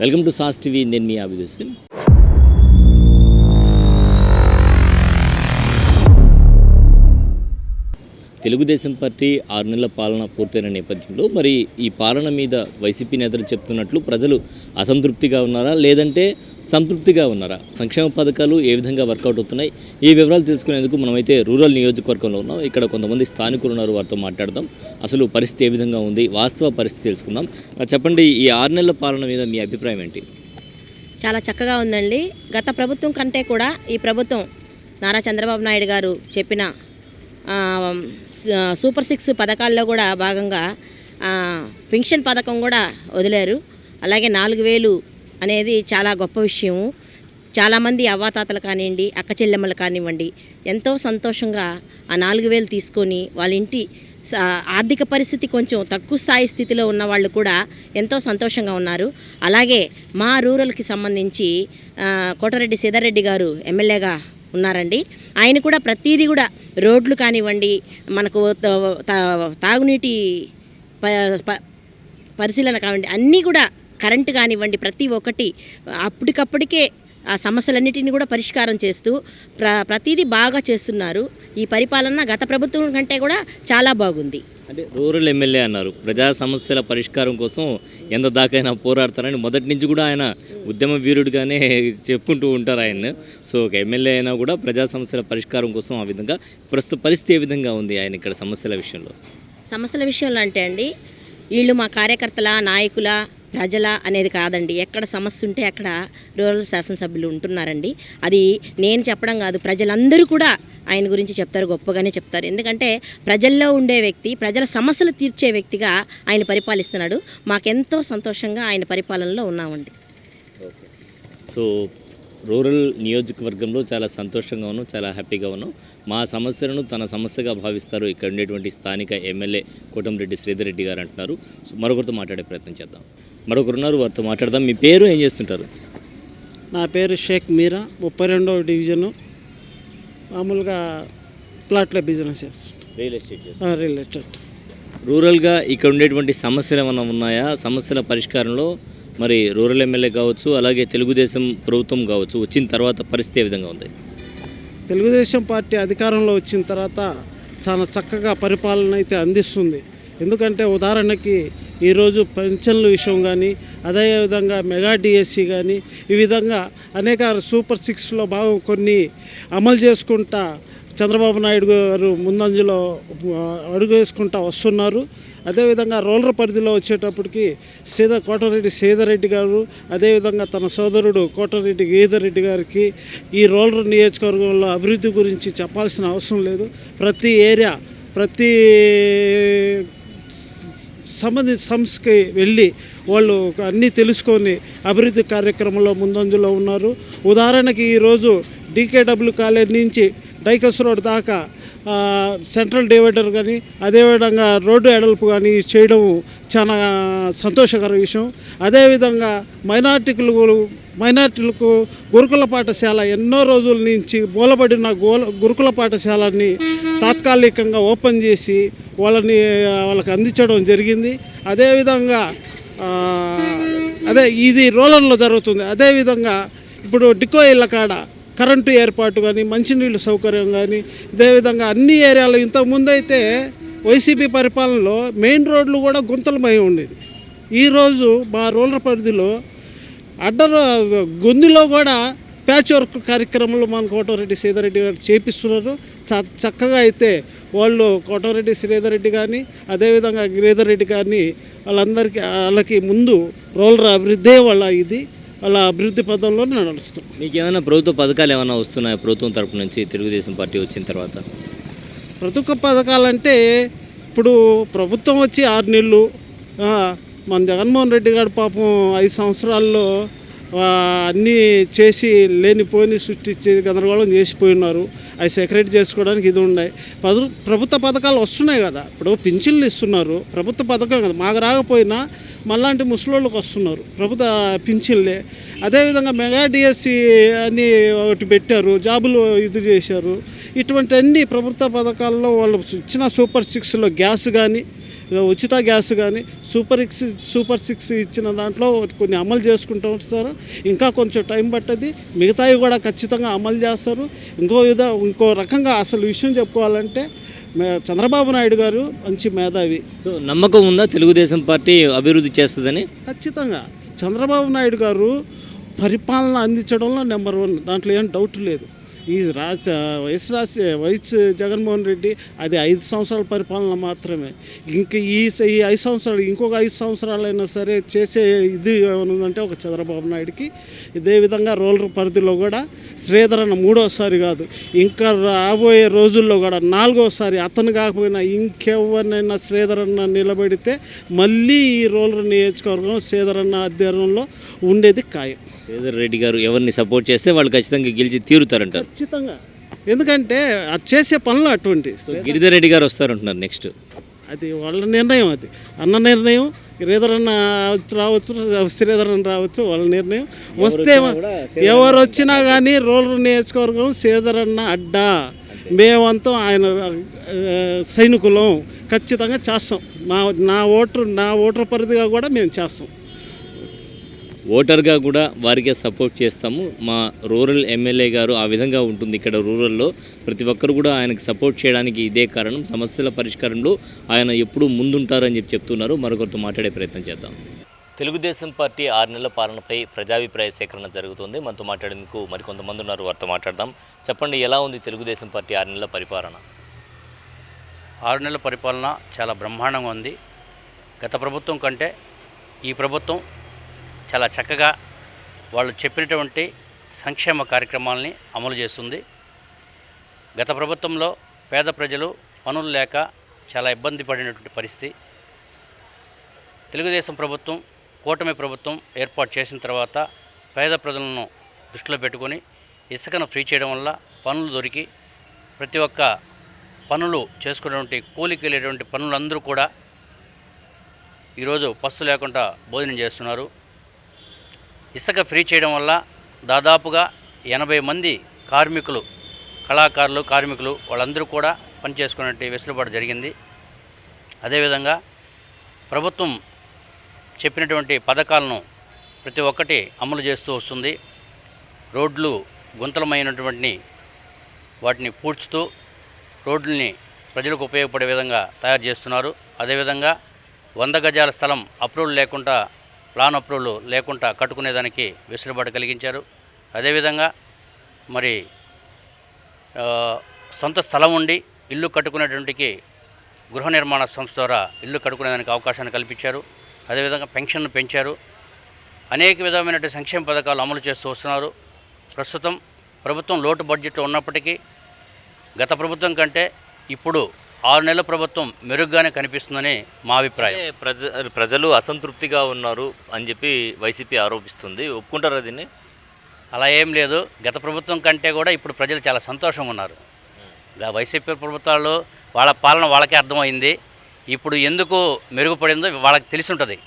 Welcome to sauce TV నేను మీ అభిదర్శన్ Telugu Desam party ఆరు నెలల పాలన పూర్తయిన నేపథ్యంలో మరి ఈ పాలన మీద వైసీపీ నేతలు చెప్తున్నట్లు ప్రజలు అసంతృప్తిగా ఉన్నారా? లేదంటే సంతృప్తిగా ఉన్నారా? సంక్షేమ పథకాలు ఏ విధంగా వర్కౌట్ అవుతున్నాయి? ఈ వివరాలు తెలుసుకునేందుకు మనమైతే రూరల్ నియోజకవర్గంలో ఉన్నాం. ఇక్కడ కొంతమంది స్థానికులు ఉన్నారు వారితో మాట్లాడదాం. అసలు పరిస్థితి ఏ విధంగా ఉంది? వాస్తవ పరిస్థితి తెలుసుకుందాం. చెప్పండి ఈ ఆరు నెలల పాలన మీద మీ అభిప్రాయం ఏంటి? చాలా చక్కగా ఉందండి. గత ప్రభుత్వం కంటే కూడా ఈ ప్రభుత్వం నారా చంద్రబాబు నాయుడు గారు చెప్పిన సూపర్ సిక్స్ పథకాల్లో కూడా భాగంగా పెన్షన్ పథకం కూడా వదిలారు. అలాగే నాలుగు వేలు అనేది చాలా గొప్ప విషయము. చాలామంది అవ్వాతాతలు కానివ్వండి అక్క చెల్లెమ్మలు కానివ్వండి ఎంతో సంతోషంగా ఆ నాలుగు వేలు తీసుకొని వాళ్ళ ఇంటి ఆర్థిక పరిస్థితి కొంచెం తక్కువ స్థాయి స్థితిలో ఉన్న వాళ్ళు కూడా ఎంతో సంతోషంగా ఉన్నారు. అలాగే మా రూరల్కి సంబంధించి కోటరెడ్డి సీతారెడ్డి గారు ఎమ్మెల్యేగా ఉన్నారండి. ఆయన కూడా ప్రతీది కూడా రోడ్లు కానివ్వండి మనకు తాగునీటి ప- ప- పరిశీలన కావండి అన్నీ కూడా కరెంటు కానివ్వండి ప్రతి ఒక్కటి అప్పటికప్పటికే ఆ సమస్యలన్నిటిని కూడా పరిష్కారం చేస్తూ ప్ర ప్రతిదీ బాగా చేస్తున్నారు. ఈ పరిపాలన గత ప్రభుత్వం కంటే కూడా చాలా బాగుంది. అంటే రూరల్ ఎమ్మెల్యే అన్నారు ప్రజా సమస్యల పరిష్కారం కోసం ఎంత దాకైనా పోరాడతారని మొదటి నుంచి కూడా ఆయన ఉద్యమ వీరుడిగానే చెప్పుకుంటూ ఉంటారు ఆయన సో ఒక ఎమ్మెల్యే అయినా కూడా ప్రజా సమస్యల పరిష్కారం కోసం ఆ విధంగా ప్రస్తుత పరిస్థితి ఏ విధంగా ఉంది ఆయన ఇక్కడ సమస్యల విషయంలో? సమస్యల విషయంలో అంటే అండి వీళ్ళు మా కార్యకర్తల నాయకుల ప్రజల అనేది కాదండి. ఎక్కడ సమస్య ఉంటే అక్కడ రూరల్ శాసనసభ్యులు ఉంటున్నారండి. అది నేను చెప్పడం కాదు ప్రజలందరూ కూడా ఆయన గురించి చెప్తారు గొప్పగానే చెప్తారు. ఎందుకంటే ప్రజల్లో ఉండే వ్యక్తి ప్రజల సమస్యలు తీర్చే వ్యక్తిగా ఆయన పరిపాలిస్తున్నాడు. మాకెంతో సంతోషంగా ఆయన పరిపాలనలో ఉన్నామండి. సో రూరల్ నియోజకవర్గంలో చాలా సంతోషంగా ఉన్నాం చాలా హ్యాపీగా ఉన్నాం. మా సమస్యలను తన సమస్యగా భావిస్తారు ఇక్కడ ఉండేటువంటి స్థానిక ఎమ్మెల్యే కోటంరెడ్డి శ్రీధర్ రెడ్డి గారు అంటున్నారు. మరొకరితో మాట్లాడే ప్రయత్నం చేద్దాం. మరొకరు ఉన్నారు వారితో మాట్లాడదాం. మీ పేరు ఏం చేస్తుంటారు? నా పేరు షేక్ మీరా. ముప్పై రెండవ డివిజను మామూలుగా ప్లాట్ల బిజినెస్ చేస్తుంటా. Real estate real estate. రూరల్గా ఇక్కడ ఉండేటువంటి సమస్యలు ఏమైనా ఉన్నాయా? సమస్యల పరిష్కారంలో మరి రూరల్ ఎమ్మెల్యే కావచ్చు అలాగే తెలుగుదేశం ప్రభుత్వం కావచ్చు వచ్చిన తర్వాత పరిస్థితి ఏ విధంగా ఉంది? తెలుగుదేశం పార్టీ అధికారంలో వచ్చిన తర్వాత చాలా చక్కగా పరిపాలన అయితే అందిస్తుంది. ఎందుకంటే ఉదాహరణకి ఈరోజు పెన్షన్ల విషయం కానీ అదేవిధంగా మెగా డిఎస్సి కానీ ఈ విధంగా అనేక సూపర్ సిక్స్లో భాగం కొన్ని అమలు చేసుకుంటా చంద్రబాబు నాయుడు గారు ముందంజలో అడుగు వేసుకుంటా వస్తున్నారు. అదేవిధంగా రోలర్ పరిధిలో వచ్చేటప్పటికి సీత కోటరెడ్డి సీతారెడ్డి గారు అదేవిధంగా తన సోదరుడు కోటరెడ్డి గీతారెడ్డి గారికి ఈ రోలర్ నియోజకవర్గంలో అభివృద్ధి గురించి చెప్పాల్సిన అవసరం లేదు. ప్రతి ఏరియా ప్రతి సంబంధిత సంస్థకి వెళ్ళి వాళ్ళు అన్నీ తెలుసుకొని అభివృద్ధి కార్యక్రమంలో ముందంజలో ఉన్నారు. ఉదాహరణకి ఈరోజు డీకేడబ్ల్యూ కాలేజ్ నుంచి డైకస్ రోడ్ దాకా సెంట్రల్ డివైడర్ కానీ అదేవిధంగా రోడ్డు ఎడల్పు కానీ చేయడం చాలా సంతోషకర విషయం. అదేవిధంగా మైనార్టీకులు మైనార్టీలకు గురుకుల పాఠశాల ఎన్నో రోజుల నుంచి మూలబడిన గోల గురుకుల పాఠశాలని తాత్కాలికంగా ఓపెన్ చేసి వాళ్ళని వాళ్ళకి అందించడం జరిగింది. అదేవిధంగా అదే ఇది రోలర్లో జరుగుతుంది. అదేవిధంగా ఇప్పుడు డికో ఇళ్ళ కాడ కరెంటు ఏర్పాటు కానీ మంచినీళ్ళు సౌకర్యం కానీ అదేవిధంగా అన్ని ఏరియాలో ఇంతకుముందు అయితే వైసీపీ పరిపాలనలో మెయిన్ రోడ్లు కూడా గుంతలమై ఉండేది. ఈరోజు మా రూరల్ పరిధిలో అడ్డర్ గొంతులో కూడా ప్యాచ్ వర్క్ కార్యక్రమంలో మన కోటరెడ్డి సీతారెడ్డి గారు చేపిస్తున్నారు. చ చక్కగా అయితే వాళ్ళు కోటరెడ్డి శ్రీధర్రెడ్డి కానీ అదేవిధంగా గిరిధర్ రెడ్డి కానీ వాళ్ళందరికీ వాళ్ళకి ముందు రోలర్ అభివృద్ధే వాళ్ళ ఇది. వాళ్ళ అభివృద్ధి పదంలోనే నడుస్తుంది మీకు ఏమైనా ప్రభుత్వ పథకాలు ఏమైనా వస్తున్నాయా? ప్రభుత్వం తరపు నుంచి తెలుగుదేశం పార్టీ వచ్చిన తర్వాత? ప్రభుత్వ పథకాలంటే ఇప్పుడు ప్రభుత్వం వచ్చి ఆరు నెలలు మన జగన్మోహన్ రెడ్డి గారు పాపం ఐదు సంవత్సరాల్లో అన్నీ చేసి లేనిపోని సృష్టించి గందరగోళం చేసిపోయి ఉన్నారు అవి సెక్రెట్ చేసుకోవడానికి ఇది ఉన్నాయి. పదు ప్రభుత్వ పథకాలు వస్తున్నాయి కదా. ఇప్పుడు పింఛన్లు ఇస్తున్నారు. ప్రభుత్వ పథకం కదా. మాకు రాకపోయినా మళ్ళాంటి ముసలోళ్ళకి వస్తున్నారు. ప్రభుత్వ పింఛన్లే. అదేవిధంగా మెగా డిఎస్సి అని ఒకటి పెట్టారు జాబులు ఇది చేశారు. ఇటువంటి అన్ని ప్రభుత్వ పథకాల్లో వాళ్ళు ఇచ్చిన సూపర్ సిక్స్లో గ్యాస్ కానీ ఉచిత గ్యాస్ కానీ సూపర్ సిక్స్ సూపర్ సిక్స్ ఇచ్చిన దాంట్లో కొన్ని అమలు చేసుకుంటూ ఉంటారు ఇంకా కొంచెం టైం పట్టది. మిగతావి కూడా ఖచ్చితంగా అమలు చేస్తారు. ఇంకో విధ ఇంకో రకంగా అసలు విషయం చెప్పుకోవాలంటే చంద్రబాబు నాయుడు గారు మంచి మేధావి. సో నమ్మకం ఉందా? తెలుగుదేశం పార్టీ అభివృద్ధి చేస్తుందని? ఖచ్చితంగా. చంద్రబాబు నాయుడు గారు పరిపాలన అందించడంలో నెంబర్ వన్. దాంట్లో ఏం డౌట్ లేదు. ఈ రాజ వైఎస్ రాజ వైఎస్ జగన్మోహన్ రెడ్డి అది ఐదు సంవత్సరాల పరిపాలన మాత్రమే. ఇంక ఈ ఈ ఐదు సంవత్సరాలు ఇంకొక ఐదు సంవత్సరాలైనా సరే చేసే ఇది ఏమనుందంటే ఒక చంద్రబాబు నాయుడికి. ఇదే విధంగా రోలర్ పరిధిలో కూడా శ్రీధరన్న మూడోసారి కాదు ఇంకా రాబోయే రోజుల్లో కూడా నాలుగోసారి అతను కాకపోయినా ఇంకెవరినైనా శ్రీధరణ నిలబడితే నిలబెడితే మళ్ళీ ఈ రోలర్ నియోజకవర్గం శ్రీధరన్న అధ్యయనంలో ఉండేది ఖాయం. శ్రీధర్ రెడ్డి గారు ఎవరిని సపోర్ట్ చేస్తే వాళ్ళు ఖచ్చితంగా గెలిచి తీరుతారంటారు? ఖచ్చితంగా. ఎందుకంటే అది చేసే పనులు అటువంటి. గిరిధర్ రెడ్డి గారు వస్తారంటున్నారు నెక్స్ట్. అది వాళ్ళ నిర్ణయం అది. అన్న నిర్ణయం శ్రీధర్ అన్న రావచ్చు శ్రీధర్ అన్న రావచ్చు వాళ్ళ నిర్ణయం. వస్తే ఎవరు వచ్చినా కానీ రోలర్ నియోజకవర్గం శ్రీధర్ అన్న అడ్డా మేమంతా ఆయన సైనికులం. ఖచ్చితంగా చేస్తాం. మా నా ఓటర్ నా ఓటర్ పరిధిగా కూడా మేము చేస్తాం. ఓటర్గా కూడా వారికే సపోర్ట్ చేస్తాము. మా రూరల్ ఎమ్మెల్యే గారు ఆ విధంగా ఉంటుంది ఇక్కడ రూరల్లో. ప్రతి ఒక్కరు కూడా ఆయనకు సపోర్ట్ చేయడానికి ఇదే కారణం. సమస్యల పరిష్కారంలో ఆయన ఎప్పుడూ ముందుంటారని చెప్పి చెప్తున్నారు. మరొకరితో మాట్లాడే ప్రయత్నం చేద్దాం. తెలుగుదేశం పార్టీ ఆరు నెలల పాలనపై ప్రజాభిప్రాయ సేకరణ జరుగుతుంది. మనతో మాట్లాడేందుకు మరికొంతమంది ఉన్నారు. వారితో మాట్లాడదాం. చెప్పండి ఎలా ఉంది తెలుగుదేశం పార్టీ ఆరు నెలల పరిపాలన? ఆరు నెలల పరిపాలన చాలా బ్రహ్మాండంగా ఉంది. గత ప్రభుత్వం కంటే ఈ ప్రభుత్వం చాలా చక్కగా వాళ్ళు చెప్పినటువంటి సంక్షేమ కార్యక్రమాలని అమలు చేస్తుంది. గత ప్రభుత్వంలో పేద ప్రజలు పనులు లేక చాలా ఇబ్బంది పడినటువంటి పరిస్థితి. తెలుగుదేశం ప్రభుత్వం కూటమి ప్రభుత్వం ఏర్పాటు చేసిన తర్వాత పేద ప్రజలను దృష్టిలో పెట్టుకొని ఇసుకను ఫ్రీ చేయడం వల్ల పనులు దొరికి ప్రతి ఒక్క పనులు చేసుకునేటువంటి కూలికి వెళ్ళేటువంటి పనులందరూ కూడా ఈరోజు పస్తు లేకుండా భోజనం చేస్తున్నారు. ఇసుక ఫ్రీ చేయడం వల్ల దాదాపుగా ఎనభై మంది కార్మికులు కళాకారులు కార్మికులు వాళ్ళందరూ కూడా పనిచేసుకునే వెసులుబాటు జరిగింది. అదేవిధంగా ప్రభుత్వం చెప్పినటువంటి పథకాలను ప్రతి ఒక్కటి అమలు చేస్తూ వస్తుంది. రోడ్లు గుంతలమైనటువంటి వాటిని పూడ్చుతూ రోడ్లని ప్రజలకు ఉపయోగపడే విధంగా తయారు చేస్తున్నారు. అదేవిధంగా వంద గజాల స్థలం అప్రూవల్ లేకుండా ప్లాన్ అప్రూవల్ లేకుండా కట్టుకునేదానికి వెసులుబాటు కలిగించారు. అదేవిధంగా మరి సొంత స్థలం ఉండి ఇల్లు కట్టుకునేటువంటికి గృహ నిర్మాణ సంస్థ ద్వారా ఇల్లు కట్టుకునేదానికి అవకాశాన్ని కల్పించారు. అదేవిధంగా పెన్షన్ను పెంచారు. అనేక విధమైనటువంటి సంక్షేమ పథకాలు అమలు చేస్తూ వస్తున్నారు. ప్రస్తుతం ప్రభుత్వం లోటు బడ్జెట్లో ఉన్నప్పటికీ గత ప్రభుత్వం కంటే ఇప్పుడు ఆరు నెలల ప్రభుత్వం మెరుగ్గానే కనిపిస్తుందని మా అభిప్రాయం. ప్రజ ప్రజలు అసంతృప్తిగా ఉన్నారు అని చెప్పి వైసీపీ ఆరోపిస్తుంది. ఒప్పుకుంటారా దీన్ని? అలా ఏం లేదు. గత ప్రభుత్వం కంటే కూడా ఇప్పుడు ప్రజలు చాలా సంతోషంగా ఉన్నారు. వైసీపీ ప్రభుత్వాలు వాళ్ళ పాలన వాళ్ళకే అర్థమైంది. ఇప్పుడు ఎందుకు మెరుగుపడిందో వాళ్ళకి తెలిసి ఉంటుంది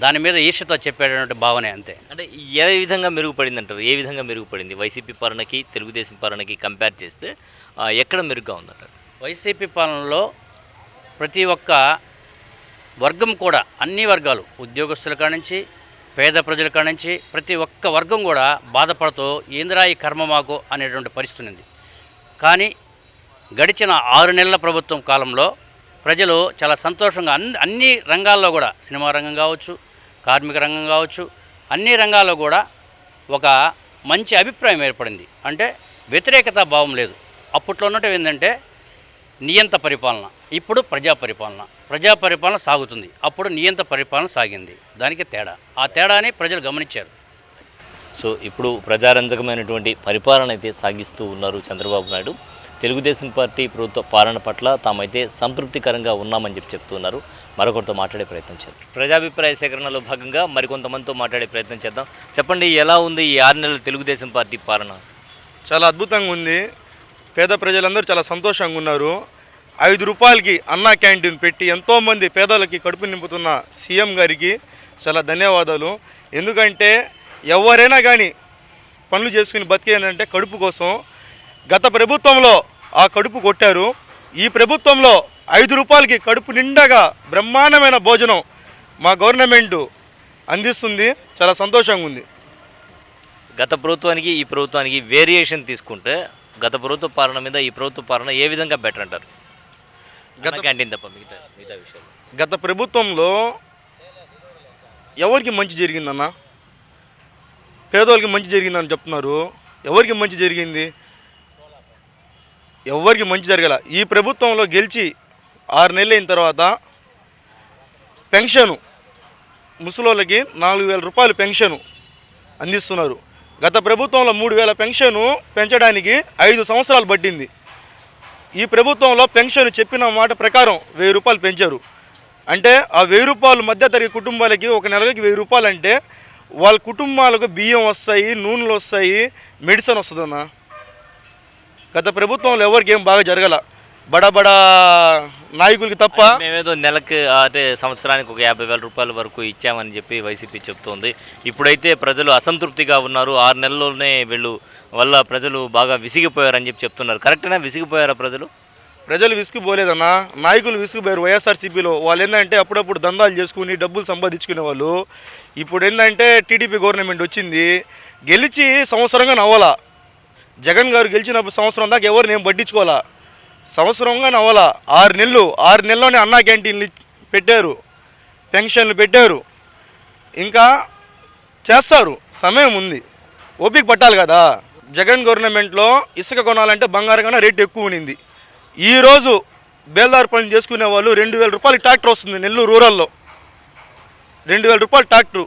దాని మీద ఈర్ష్యతో చెప్పేటటువంటి భావనే అంతే. అంటే ఏ విధంగా మెరుగుపడింది అంటారు ఏ విధంగా మెరుగుపడింది? వైసీపీ పాలనకి తెలుగుదేశం పాలనకి కంపేర్ చేస్తే ఎక్కడ మెరుగ్గా ఉందంటారు? వైసీపీ పాలనలో ప్రతి ఒక్క వర్గం కూడా అన్ని వర్గాలు ఉద్యోగస్తుల కానించి పేద ప్రజల కానించి ప్రతి ఒక్క వర్గం కూడా బాధపడుతూ ఏందిరా కర్మ మాకు? అనేటువంటి పరిస్థితి ఉంది. కానీ గడిచిన ఆరు నెలల ప్రభుత్వం కాలంలో ప్రజలు చాలా సంతోషంగా అన్ని అన్ని రంగాల్లో కూడా సినిమా రంగం కావచ్చు కార్మిక రంగం కావచ్చు అన్ని రంగాల్లో కూడా ఒక మంచి అభిప్రాయం ఏర్పడింది. అంటే వ్యతిరేకత భావం లేదు. అప్పట్లో ఉన్నట్టు ఏంటంటే నియంత పరిపాలన ఇప్పుడు ప్రజా పరిపాలన. ప్రజా పరిపాలన సాగుతుంది. అప్పుడు నియంత పరిపాలన సాగింది. దానికి తేడా. ఆ తేడాని ప్రజలు గమనించారు. సో ఇప్పుడు ప్రజారంజకమైనటువంటి పరిపాలన అయితే సాగిస్తూ ఉన్నారు చంద్రబాబు నాయుడు. తెలుగుదేశం పార్టీ ప్రభుత్వ పాలన పట్ల తామైతే సంతృప్తికరంగా ఉన్నామని చెప్పి చెప్తున్నారు. మరొకరితో మాట్లాడే ప్రయత్నం చేద్దాం. ప్రజాభిప్రాయ సేకరణలో భాగంగా మరికొంతమందితో మాట్లాడే ప్రయత్నం చేద్దాం. చెప్పండి ఎలా ఉంది ఈ ఆరు నెలల తెలుగుదేశం పార్టీ పాలన? చాలా అద్భుతంగా ఉంది. పేద ప్రజలందరూ చాలా సంతోషంగా ఉన్నారు. ఐదు రూపాయలకి అన్నా క్యాంటీన్ పెట్టి ఎంతోమంది పేదలకి కడుపు నింపుతున్న సీఎం గారికి చాలా ధన్యవాదాలు. ఎందుకంటే ఎవరైనా కానీ పనులు చేసుకుని బతికేందంటే కడుపు కోసం. గత ప్రభుత్వంలో ఆ కడుపు కొట్టారు. ఈ ప్రభుత్వంలో ఐదు రూపాయలకి కడుపు నిండగా బ్రహ్మాండమైన భోజనం మా గవర్నమెంట్ అందిస్తుంది. చాలా సంతోషంగా ఉంది. గత ప్రభుత్వానికి ఈ ప్రభుత్వానికి వేరియేషన్ తీసుకుంటే గత ప్రభుత్వ పాలన మీద ఈ ప్రభుత్వ పాలన ఏ విధంగా బెటర్ అంటారు? గత క్యాంటీన్ తప్ప మిగతా మిగతా విషయాలు. గత ప్రభుత్వంలో ఎవరికి మంచి జరిగిందన్న? పేదోళ్ళకి మంచి జరిగిందని చెప్తున్నారు. ఎవరికి మంచి జరిగింది? ఎవరికి మంచి జరగల? ఈ ప్రభుత్వంలో గెలిచి ఆరు నెలలు అయిన తర్వాత పెన్షను ముసలోళ్ళకి నాలుగు వేల రూపాయలు పెన్షను అందిస్తున్నారు. గత ప్రభుత్వంలో మూడు వేల పెన్షను పెంచడానికి ఐదు సంవత్సరాలు పట్టింది. ఈ ప్రభుత్వంలో పెన్షన్ చెప్పిన మాట ప్రకారం వెయ్యి రూపాయలు పెంచారు. అంటే ఆ వెయ్యి రూపాయలు మధ్యతరగతి కుటుంబాలకి ఒక నెలకి వెయ్యి రూపాయలు అంటే వాళ్ళ కుటుంబాలకు బియ్యం వస్తాయి నూనెలు వస్తాయి మెడిసిన్ వస్తుందన్న. గత ప్రభుత్వంలో ఎవరికి ఏం బాగా జరగల. బడా బడా నాయకులకి తప్ప మేమేదో నెలకు అంటే సంవత్సరానికి ఒక యాభై వేల రూపాయల వరకు ఇచ్చామని చెప్పి వైసీపీ చెప్తోంది. ఇప్పుడైతే ప్రజలు అసంతృప్తిగా ఉన్నారు. ఆరు నెలల్లోనే వీళ్ళు వల్ల ప్రజలు బాగా విసిగిపోయారని చెప్పి చెప్తున్నారు. కరెక్టేనా? విసిగిపోయారా ప్రజలు? ప్రజలు విసిగిపోలేదన్న. నాయకులు విసిగిపోయారు. వైఎస్ఆర్సీపీలో వాళ్ళు ఏంటంటే అప్పుడప్పుడు దందాలు చేసుకుని డబ్బులు సంపాదించుకునే వాళ్ళు. ఇప్పుడు ఏంటంటే టీడీపీ గవర్నమెంట్ వచ్చింది. గెలిచి సంవత్సరంగా నవ్వాలా. జగన్ గారు గెలిచినప్పుడు సంవత్సరం దాకా ఎవరు నేను పట్టించుకోవాలా? సంవత్సరంగా నవ్వాల? ఆరు నెలలు ఆరు నెలల్లోనే అన్నా క్యాంటీన్లు పెట్టారు. పెన్షన్లు పెట్టారు. ఇంకా చేస్తారు. సమయం ఉంది. ఓపిక పట్టాలి కదా. జగన్ గవర్నమెంట్లో ఇసుక కొనాలంటే బంగారం కన్నా రేటు ఎక్కువ ఉన్నింది. ఈరోజు బేల్దార్ పనులు చేసుకునే వాళ్ళు రెండు వేల రూపాయలు ట్రాక్టర్ వస్తుంది నెల్లూరు రూరల్లో. రెండు వేల రూపాయలు ట్రాక్టర్.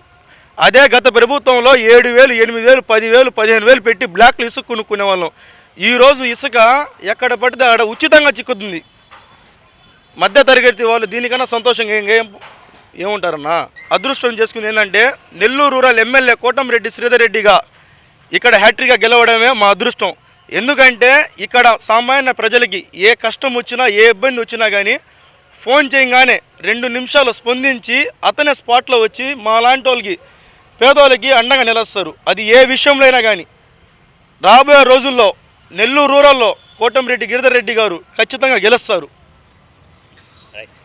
అదే గత ప్రభుత్వంలో ఏడు వేలు ఎనిమిది వేలు పదివేలు పదిహేను వేలు పెట్టి బ్లాక్లు ఇసుక కొనుక్కునే వాళ్ళం. ఈరోజు ఇసుక ఎక్కడ పడితే అక్కడ ఉచితంగా చిక్కుతుంది. మధ్య తరగతి వాళ్ళు దీనికన్నా సంతోషంగా ఇంకేం ఏముంటారన్నా? అదృష్టం చేసుకుంది ఏంటంటే నెల్లూరు రూరల్ ఎమ్మెల్యే కోటంరెడ్డి శ్రీధర్ రెడ్డిగా ఇక్కడ హ్యాట్రిక్గా గెలవడమే మా అదృష్టం. ఎందుకంటే ఇక్కడ సామాన్య ప్రజలకి ఏ కష్టం వచ్చినా ఏ ఇబ్బంది వచ్చినా కానీ ఫోన్ చేయగానే రెండు నిమిషాలు స్పందించి అతనే స్పాట్లో వచ్చి మా లాంటి వాళ్ళకి పేదోళ్ళకి అండగా నిలుస్తారు. అది ఏ విషయంలో అయినా కానీ రాబోయే రోజుల్లో నెల్లూరు రూరల్లో కోటంరెడ్డి గిరిధర్ రెడ్డి గారు ఖచ్చితంగా గెలుస్తారు. రైట్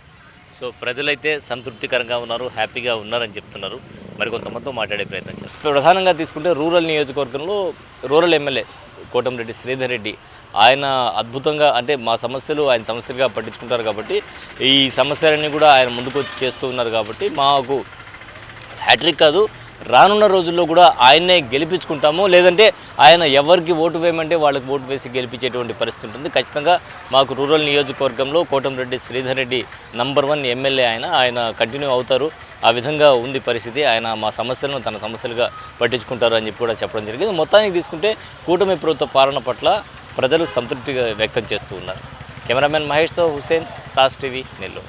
సో ప్రజలైతే సంతృప్తికరంగా ఉన్నారు హ్యాపీగా ఉన్నారని చెప్తున్నారు. మరి కొంతమందితో మాట్లాడే ప్రయత్నం చేస్తారు ప్రధానంగా తీసుకుంటే రూరల్ నియోజకవర్గంలో రూరల్ ఎమ్మెల్యే కోటంరెడ్డి శ్రీధర్ రెడ్డి ఆయన అద్భుతంగా అంటే మా సమస్యలు ఆయన సమస్యలుగా పట్టించుకుంటారు కాబట్టి ఈ సమస్యలన్నీ కూడా ఆయన ముందుకు వచ్చి చేస్తూ ఉన్నారు కాబట్టి మాకు హ్యాట్రిక్ కాదు రానున్న రోజుల్లో కూడా ఆయన్నే గెలిపించుకుంటాము లేదంటే ఆయన ఎవరికి ఓటు వేయమంటే వాళ్ళకి ఓటు వేసి గెలిపించేటువంటి పరిస్థితి ఉంటుంది. ఖచ్చితంగా మాకు రూరల్ నియోజకవర్గంలో Kotamreddy Sridhar Reddy number one MLA ఆయన ఆయన కంటిన్యూ అవుతారు. ఆ విధంగా ఉంది పరిస్థితి. ఆయన మా సమస్యలను తన సమస్యలుగా పట్టించుకుంటారు అని చెప్పి కూడా చెప్పడం జరిగింది. మొత్తానికి తీసుకుంటే కూటమి ప్రభుత్వ పాలన పట్ల ప్రజలు సంతృప్తిగా వ్యక్తం చేస్తూ ఉన్నారు. కెమెరామెన్ మహేష్తో హుసేన్ సాస్ టీవీ నెల్లూరు.